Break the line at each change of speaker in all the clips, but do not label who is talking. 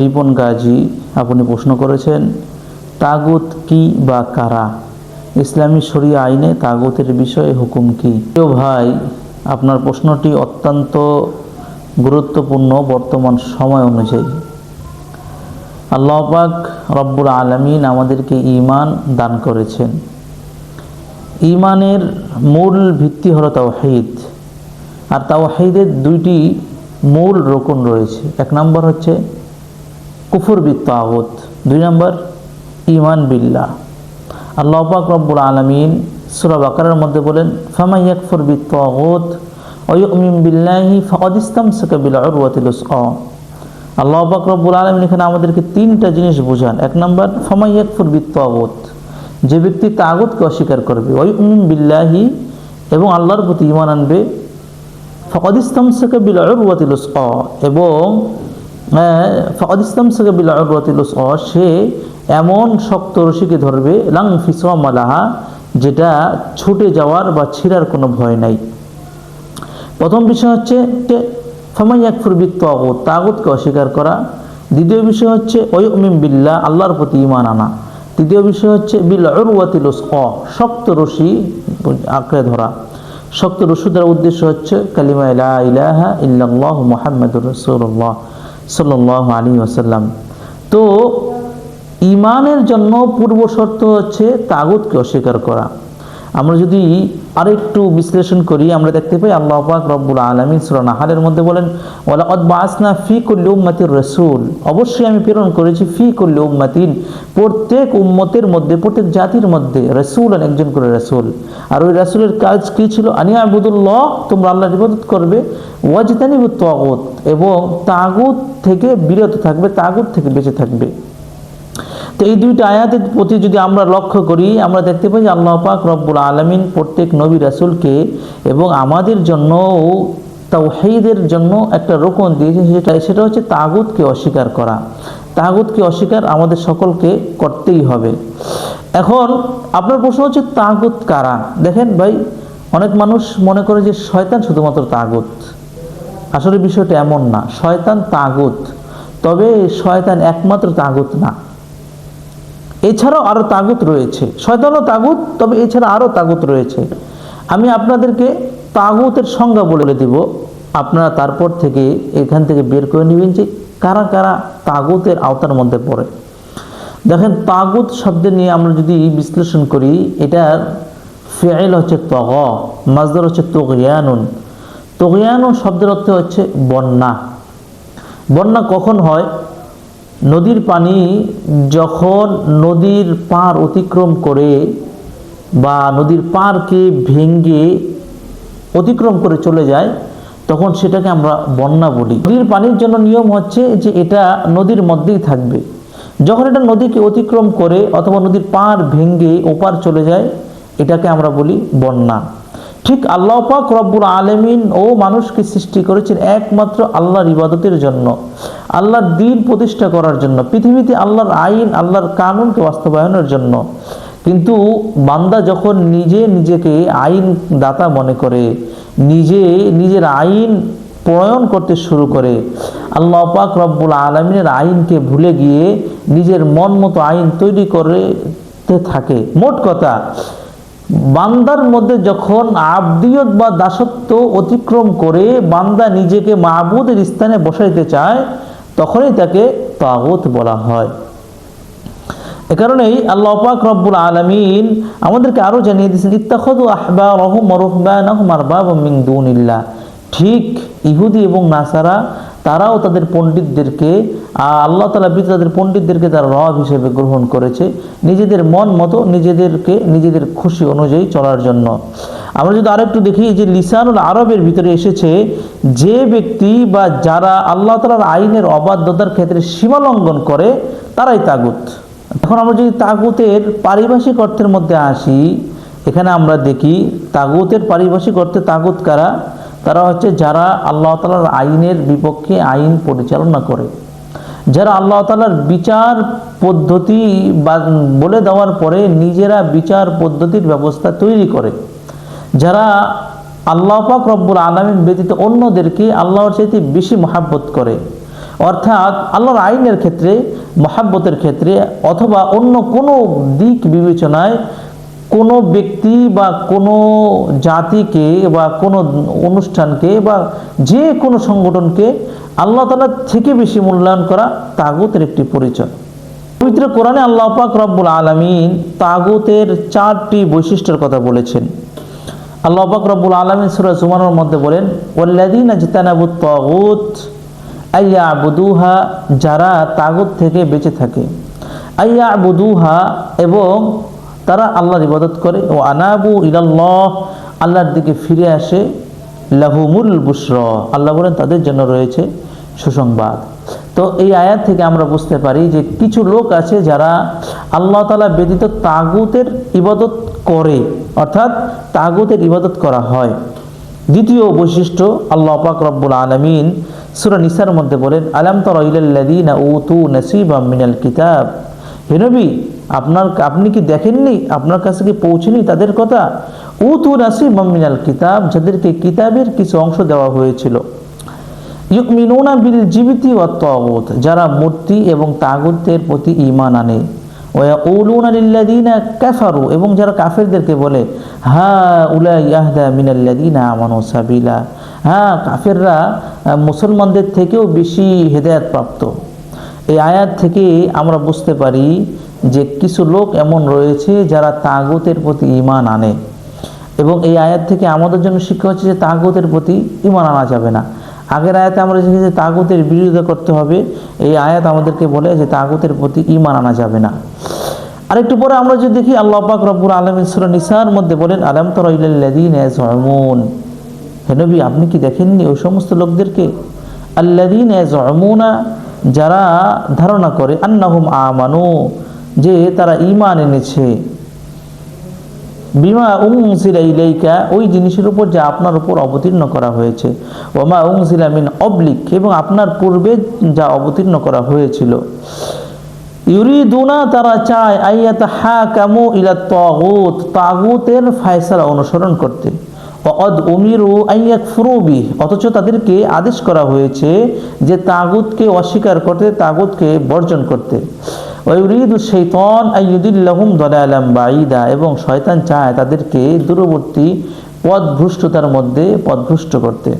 রিপন গাজী আপনি প্রশ্ন করেছেন, তাগুত কি বা কারা? ইসলামী শরিয়া আইনে তাগুতের বিষয়ে হুকুম কি? প্রিয় ভাই, আপনার প্রশ্নটি অত্যন্ত গুরুত্বপূর্ণ বর্তমান সময় অনুযায়ী। আল্লাহ পাক রব্বুল আলমিন আমাদেরকে ইমান দান করেছেন। ঈমানের মূল ভিত্তি হলো তাওহীদ। আর তাওহীদের দুইটি মূল রোকন রয়েছে। এক নম্বর হচ্ছে কুফুর বিত্তাগত দুই নম্বর ইমান বিল্লা আল্লাহ পাক রব্বুল আলমিন সুরা বাকারের মধ্যে বলেন ফামা বিত্তাগত ওয়ুমিন বিল্লাহি ফাকাদ ইসতামসাকা বিল উরওয়াতিল উসকা আল্লাহ পাক রব্বুল আলমিন এখানে আমাদেরকে তিনটা জিনিস বোঝান। এক নম্বর ফামা বিত্তাগত যে ব্যক্তি তাগুতকে অস্বীকার করবে ওয়ুমিন বিল্লাহি এবং আল্লাহর প্রতি ইমান আনবে, ফকদ ইসলাম উরওয়াতিল উসকা এবং ফকদ ইসলাম থেকে বিল সে এমন শক্ত রশিকে ধরবে, লাং ফিসমালাহা যেটা ছুটে যাওয়ার বা ছিঁড়ার কোনো ভয় নাই। প্রথম বিষয় হচ্ছে যে ফামাই একফুর বিত্ত তাগুত, তাগুতকে অস্বীকার করা। দ্বিতীয় বিষয় হচ্ছে ওয়মিম বিল্লা আল্লাহর প্রতি ইমান আনা। তৃতীয় বিষয় হচ্ছে, বিল উসকা শক্ত রশি আঁকড়ে ধরা। শক্ত রসুদের উদ্দেশ্য হচ্ছে কালিমা ইলা ইলাহা ইল্লাল্লাহ মুহাম্মাদুর রাসূলুল্লাহ। সাল্লাল্লাহু আলী ওসাল্লাম তো ইমানের জন্য পূর্ব শর্ত হচ্ছে তাগুতকে অস্বীকার করা। আমরা যদি আরেকটু বিশ্লেষণ করি, আমরা দেখতে পাই আল্লাহ পাক রব্বুল আলামিন সূরা নাহালের মধ্যে বলেন ওয়ালা কদ বাসনা ফি কুল্লি উম্মাতির রাসূল। অবশ্যই আমি প্রেরণ করেছি ফি কুল্লি উম্মাতিন, প্রত্যেক উম্মতের মধ্যে, প্রত্যেক জাতির মধ্যে রাসূল একজন করে রাসূল। আর ওই রাসূলের কাজ কি ছিল? আনিয়া আবুদুল্লাহ, তোমরা আল্লাহর ইবাদত করবে। ওয়াজতানিবুত তাগুত, এবং তাগুত থেকে বিরত থাকবে, তাগুত থেকে বেঁচে থাকবে। তো এই দুইটা আয়াতের প্রতি যদি আমরা লক্ষ্য করি, আমরা দেখতে পাই যে আল্লাহ পাক রব্বুল আলমিন প্রত্যেক নবী রাসুলকে এবং আমাদের জন্য তাওহীদের জন্য একটা রোকন দিয়েছে, সেটা সেটা হচ্ছে তাগুতকে অস্বীকার করা। তাগুতকে অস্বীকার আমাদের সকলকে করতেই হবে। এখন আপনার প্রশ্ন হচ্ছে, তাগুত কারা? দেখেন ভাই, অনেক মানুষ মনে করে যে শয়তান শুধুমাত্র তাগুত। আসলে বিষয়টা এমন না, শয়তান তাগুত। তবে শয়তান একমাত্র তাগুত না। এছাড়াও আরও তাগুত রয়েছে। শয়তানও তাগুত, তবে এছাড়া আরও তাগুত রয়েছে। আমি আপনাদেরকে তাগুতের সংজ্ঞা বলে দিব। আপনারা তারপর থেকে এখান থেকে বের করে নেবেন যে কারা কারা তাগুতের আওতার মধ্যে পড়ে। দেখেন, তাগুত শব্দ নিয়ে আমরা যদি বিশ্লেষণ করি, এটার ফেল হচ্ছে তগ মাজদার হচ্ছে তগিয়ানুন। তগিয়ানুন শব্দের অর্থ হচ্ছে বন্যা। বন্যা কখন হয়? নদীর পানি যখন নদীর পার অতিক্রম করে বা নদীর পারকে ভেঙ্গে অতিক্রম করে চলে যায়, তখন সেটাকে আমরা বন্যা বলি। নদীর পানির জন্য নিয়ম হচ্ছে যে এটা নদীর মধ্যেই থাকবে। যখন এটা নদীকে অতিক্রম করে অথবা নদীর পার ভেঙ্গে ওপার চলে যায়, এটাকে আমরা বলি বন্যা। ঠিক আল্লাহ পাক রব্বুল আলমিন ও মানুষকে সৃষ্টি করেছেন একমাত্র আল্লাহর ইবাদতের জন্য, আল্লাহর দিন প্রতিষ্ঠা করার জন্য, পৃথিবীতে আল্লাহর আইন, আল্লাহর কানুনকে বাস্তবায়নের জন্য। কিন্তু বান্দা যখন নিজে নিজেকে আইন দাতা মনে করে, নিজে নিজের আইন প্রণয়ন করতে শুরু করে, আল্লাহ পাক রব্বুল আলমিনের আইনকে ভুলে গিয়ে নিজের মন মতো আইন তৈরি করতে থাকে। মোট কথা বান্দার মধ্যে যখন আবদিয়ত বা দাসত্ব অতিক্রম করে বান্দা নিজেকে মাহবুদের স্থানে বসাইতে চায়, তখনই তাকে তাগত বলা হয়। এ কারণেই আল্লাহ পাক রব্বুল আলমিন আমাদেরকে আরও জানিয়ে দিয়েছেন ইত্তাখদু আহবা রহম রহবা নহম আরবাব মিন দুনিল্লাহ। ঠিক ইহুদি এবং নাসারা তারাও তাদের পণ্ডিতদেরকে আল্লাহ তালা বৃত্তি তাদের পণ্ডিতদেরকে তারা রব হিসেবে গ্রহণ করেছে নিজেদের মন মতো, নিজেদেরকে, নিজেদের খুশি অনুযায়ী চলার জন্য। আমরা যদি আরেকটু দেখি যে লিসানুল আরবের ভিতরে এসেছে, যে ব্যক্তি বা যারা আল্লাহ তালার আইনের অবাধ্যতার ক্ষেত্রে সীমা লঙ্ঘন করে, তারাই তাগুত। এখন আমরা যদি তাগুতের পারিভাষিক অর্থের মধ্যে আসি, এখানে আমরা দেখি, তাগুতের পারিভাষিক অর্থে তাগুত কারা? তারা হচ্ছে যারা আল্লাহ তালার আইনের বিপক্ষে আইন পরিচালনা করে। যারা আল্লাহ তালার বিচার পদ্ধতি বা বলে দেওয়ার পরে নিজেরা বিচার পদ্ধতির ব্যবস্থা তৈরি করে। যারা আল্লাহ পাক রব্বুল আলমিন ব্যতীত অন্যদেরকে আল্লাহর চাইতে বেশি মহাব্বত করে। অর্থাৎ আল্লাহর আইনের ক্ষেত্রে, মহাব্বতের ক্ষেত্রে অথবা অন্য কোনো দিক বিবেচনায় কোনো ব্যক্তি বা কোনো জাতিকে বা কোনো অনুষ্ঠানকে বা যে কোনো সংগঠনকে আল্লাহ তালা থেকে বেশি মূল্যায়ন করা তাগুতের একটি পরিচয়। পবিত্র কোরআনে আল্লাহ পাক রব্বুল আলমিন তাগুতের চারটি বৈশিষ্ট্যের কথা বলেছেন। আল্লাহ পাক রব্বুল আলমিন সুরা জুমানোর মধ্যে বলেন ওল্লাদিন জিতানাবুত তাগুত আইয়া আবুদুহা যারা তাগুত থেকে বেঁচে থাকে। আইয়া আবুদুহা এবং তারা আল্লাহর ইবাদত করে। ও আনাবু ইলাল্লাহ, আল্লাহর দিকে ফিরে আসে। লাহুমুল বুসর আল্লাহ বলেন তাদের জন্য রয়েছে সুসংবাদ। তো এই আয়াত থেকে আমরা বুঝতে পারি যে কিছু লোক আছে যারা আল্লাহ তালা ব্যতীত তাগুতের ইবাদত করে, অর্থাৎ তাগুতের ইবাদত করা হয়। দ্বিতীয় বৈশিষ্ট্য, আল্লাহ পাক রব্বুল আলমিন সুরা নিসার মধ্যে বলেন, আলাম তরাইলাল্লাদিনা উতু নসিবা মিনাল কিতাব? হে নবী আপনার আপনি কি দেখেননি? আপনার কাছে কি পৌঁছেনি তাদের কথা? উতু নাসিবা মিনাল কিতাব, যাদেরকে কিতাবের কিছু অংশ দেওয়া হয়েছিল। ইউমিনুনা বিল জিবিতি ও যারা মূর্তি এবং তাগুতের প্রতি ঈমান আনে। ওয়া উলুনা লিল্লাযিনা কাফারু, এবং যারা কাফেরদেরকে বলে হা উলা ইয়াহদা মিনাল্লাযিনা আমানু সাবিলা। হ্যাঁ কাফেররা মুসলমানদের থেকেও বেশি হেদায়েত প্রাপ্ত। এই আয়াত থেকে আমরা বুঝতে পারি যে কিছু লোক এমন রয়েছে যারা তাগুতের প্রতি ঈমান আনে। এবং এই আয়াত থেকে আমাদের জন্য শিক্ষা হচ্ছে যে তাগুতের প্রতি ঈমান আনা যাবে না। আগের আয়াতে আমরা দেখেছি যে তাগুতের বিরোধিতা করতে হবে। এই আয়াত আমাদেরকে বলে যে তাগুতের প্রতি ঈমান আনা যাবে না। আরেকটু পরে আমরা যদি দেখি, আল্লাহ পাক রব্বুল আলমিন সুরা নিসার মধ্যে বলেন, আলম তরাইলাল্লাদিন ইয়াজউমুন হে নবী, আপনি কি দেখেননি ওই সমস্ত লোকদেরকে? আল্লাদিন যারা ধারণা করে, আন্নাহুম আমানু। যে তারা ঈমান এনেছে। বিমা উংসিলা ইলাইকা, ওই জিনিসের উপর যা আপনার উপর অবতীর্ণ করা হয়েছে। ওমা উংসিলা মিন অবলিক, এবং আপনার পূর্বে যা অবতীর্ণ করা হয়েছিল। ইউরিদুনা, তারা চায় আইয়াত হা কামু ইলা তাগুত, তাগুতের ফায়সালা অনুসরণ করতে। অদ উমিরু আইয়াক ফুরুবি অথচ তাদেরকে আদেশ করা হয়েছে যে তাগুতকে অস্বীকার করতে, তাগুতকে বর্জন করতে। এবং শয়তান চায় তাদেরকে দূরবর্তী পথভ্রষ্টতার মধ্যে পথভ্রষ্ট করতে।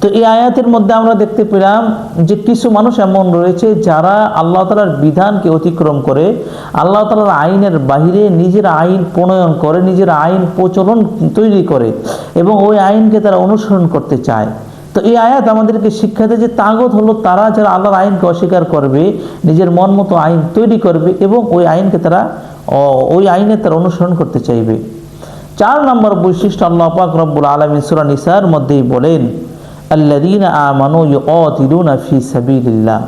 তো এই আয়াতের মধ্যে আমরা দেখতে পেলাম যে কিছু মানুষ এমন রয়েছে যারা আল্লাহ তালার বিধানকে অতিক্রম করে, আল্লাহ তালার আইনের বাহিরে নিজের আইন প্রণয়ন করে, নিজের আইন প্রচলন তৈরি করে, এবং ওই আইনকে তারা অনুসরণ করতে চায়। তো এই আয়াত আমাদেরকে শিক্ষা দেয় যে তাগত হলো তারা যারা আল্লাহর আইনকে অস্বীকার করবে, নিজের মন মতো আইন তৈরি করবে এবং ওই আইনকে তারা ওই আইনে তারা অনুসরণ করতে চাইবে। চার নম্বর বৈশিষ্ট্য আল্লাহ পাক রব্বুল আলমী সুরা নিসার মধ্যেই বলেন আল্লাদিন আমানু ইউতিলুনা ফি সাবিলিল্লাহ।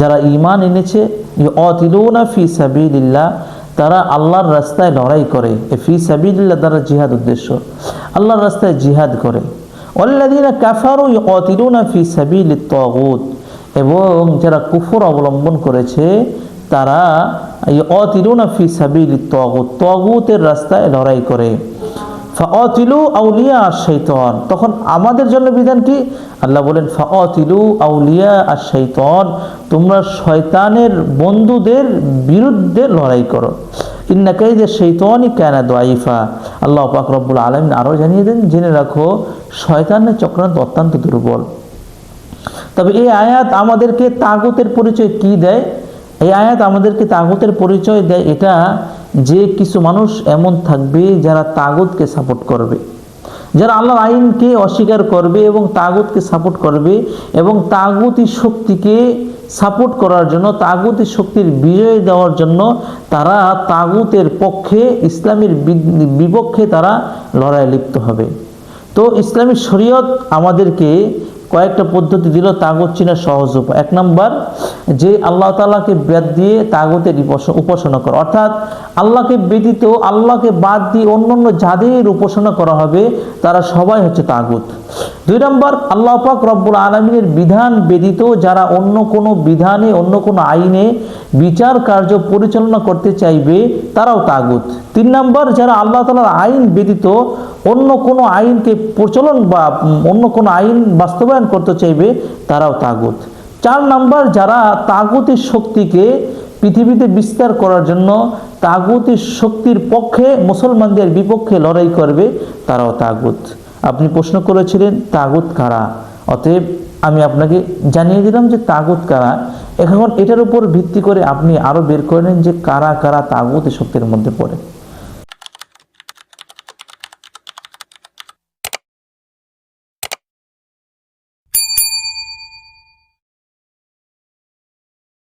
যারা ইমান এনেছে ইউতিলুনা ফি সাবিলিল্লাহ, তারা আল্লাহর রাস্তায় লড়াই করে। এ ফি সাবিলিল্লাহ দ্বারা জিহাদ উদ্দেশ্য। আল্লাহর রাস্তায় জিহাদ করে। অল্লাদিনা কাফারু ইউতিলুনা ফি সাবিলিত তাগুত এবং যারা কুফর অবলম্বন করেছে, তারা ইউতিলুনা ফি সাবিলিত তাগুত তাগুতের রাস্তায় লড়াই করে। ফাতিলু আউলিয়া আর শৈতন তখন আমাদের জন্য বিধান কি আল্লাহ বলেন ফাতিলু আউলিয়া আর শৈতন তোমরা শয়তানের বন্ধুদের বিরুদ্ধে লড়াই করো। ইন্নাকাই যে শৈতনই কেন দোয়াইফা আল্লাহ পাক রব্বুল আলমিন আরও জানিয়ে দেন, জেনে রাখো, শয়তানের চক্রান্ত অত্যন্ত দুর্বল। তবে এই আয়াত আমাদেরকে তাগুতের পরিচয় কি দেয়? এই আয়াত আমাদেরকে তাগুতের পরিচয় দেয় এটা যে কিছু মানুষ এমন থাকবে যারা তাগুতকে সাপোর্ট করবে। যারা আল্লাহর আইনকে অস্বীকার করবে এবং তাগুতকে সাপোর্ট করবে এবং তাগুতি শক্তিকে সাপোর্ট করার জন্য, তাগুতি শক্তির বিজয় দেওয়ার জন্য তারা তাগুতের পক্ষে, ইসলামের বিপক্ষে তারা লড়াই লিপ্ত হবে। তো ইসলামী শরীয়ত আমাদেরকে কয়েকটা পদ্ধতি দিল, তাগত চিনার সহজ উপায়। এক নম্বর, যে আল্লাহ তালাকে বাদ দিয়ে তাগতের উপাসনা করা। অর্থাৎ আল্লাহকে ব্যতীত, আল্লাহকে বাদ দিয়ে অন্য অন্য যাদের উপাসনা করা হবে, তারা সবাই হচ্ছে তাগুত। দুই নম্বর, আল্লাহ পাক রব্বুল আলমিনের বিধান ব্যতীত যারা অন্য কোনো বিধানে, অন্য কোনো আইনে বিচার কার্য পরিচালনা করতে চাইবে, তারাও তাগুত। তিন নম্বর, যারা আল্লাহ তালার আইন ব্যতীত অন্য কোনো আইনকে প্রচলন বা অন্য কোনো আইন বাস্তবায়ন করতে চাইবে, তারাও তাগুত। চার নাম্বার, যারা তাগুতের শক্তিকে পৃথিবীতে বিস্তার করার জন্য তাগুতের শক্তির পক্ষে মুসলমানদের বিপক্ষে লড়াই করবে, তারাও তাগুত। আপনি প্রশ্ন করেছিলেন, তাগুত কারা? অতএব আমি আপনাকে জানিয়ে দিলাম যে তাগুত কারা। এখন এটার উপর ভিত্তি করে আপনি আরও বের করে নেন যে কারা কারা তাগুত শক্তির মধ্যে পড়ে।